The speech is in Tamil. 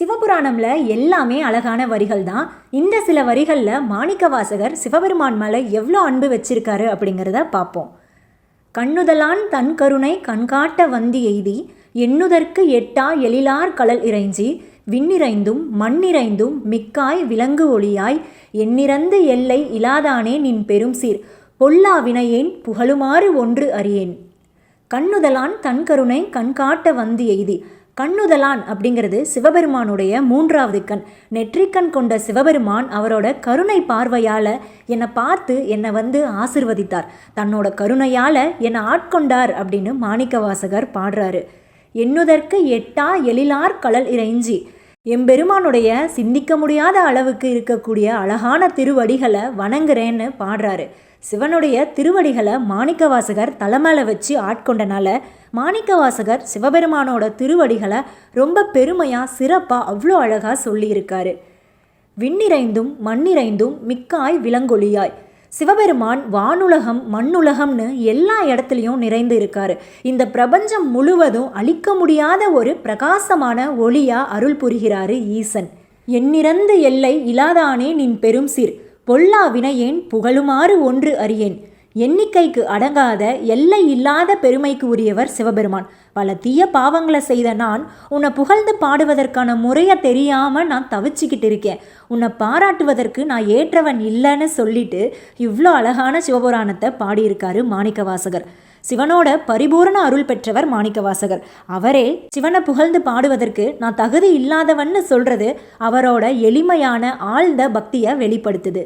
சிவபுராணம்ல எல்லாமே அழகான வரிகள் தான் இந்த சில வரிகளில் மாணிக்கவாசகர் சிவபெருமான் மேலே எவ்வளோ அன்பு வச்சிருக்காரு அப்படிங்கிறத பார்ப்போம் கண்ணுதலான் தன் கருணை கண்காட்ட வந்தி எய்தி எண்ணுதற்கு எட்டா எழிலார் கலல் இறைஞ்சி விண்ணிறைந்தும் மண்ணிறைந்தும் மிக்காய் விலங்கு ஒளியாய் எண்ணிறந்து எல்லை இலாதானே நின் பெரும் சீர் பொல்லா வினையேன் புகழுமாறு ஒன்று அறியேன். கண்ணுதலான் தன் கருணை கண்காட்ட வந்து எய்தி கண்ணுதலான் அப்படிங்கிறது சிவபெருமானுடைய மூன்றாவது கண். நெற்றிக்கண் கொண்ட சிவபெருமான் அவரோட கருணை பார்வையால் என்னை பார்த்து என்னை வந்து ஆசிர்வதித்தார். தன்னோட கருணையால் என்னை ஆட்கொண்டார் அப்படின்னு மாணிக்கவாசகர் பாடுறாரு. எண்ணுதற்கு எட்டா எழிலார் கலல் இறைஞ்சி. எம்பெருமானுடைய சிந்திக்க முடியாத அளவுக்கு இருக்கக்கூடிய அழகான திருவடிகளை வணங்குறேன்னு பாடுறாரு. சிவனுடைய திருவடிகளை மாணிக்கவாசகர் தலைமையில வச்சு ஆட்கொண்டனால மாணிக்கவாசகர் சிவபெருமானோட திருவடிகளை ரொம்ப பெருமையாக சிறப்பாக அவ்வளோ அழகாக சொல்லியிருக்காரு. விண்ணிறைந்தும் மண்ணிறைந்தும் மிக்காய் விலங்கொலியாய் சிவபெருமான் வானுலகம் மண்ணுலகம்னு எல்லா இடத்துலையும் நிறைந்து இருக்காரு. இந்த பிரபஞ்சம் முழுவதும் அழிக்க முடியாத ஒரு பிரகாசமான ஒளியா அருள் புரிகிறாரு ஈசன். எண்ணிறந்து எல்லை இலாதானே நின் பெரும் சீர் பொல்லா வினையேன் புகழுமாறு ஒன்று அறியேன். எண்ணிக்கைக்கு அடங்காத எல்லை இல்லாத பெருமைக்கு உரியவர் சிவபெருமான். பல தீய பாவங்களை செய்த நான் உன்னை புகழ்ந்து பாடுவதற்கான முறையை தெரியாம நான் தவிச்சுக்கிட்டு இருக்கேன். உன்னை பாராட்டுவதற்கு நான் ஏற்றவன் இல்லைன்னு சொல்லிட்டு இவ்வளோ அழகான சிவபுராணத்தை பாடியிருக்காரு மாணிக்கவாசகர். சிவனோட பரிபூரண அருள் பெற்றவர் மாணிக்கவாசகர். அவரே சிவனை புகழ்ந்து பாடுவதற்கு நான் தகுதி இல்லாதவன்னு சொல்றது அவரோட எளிமையான ஆழ்ந்த பக்தியை வெளிப்படுத்துது.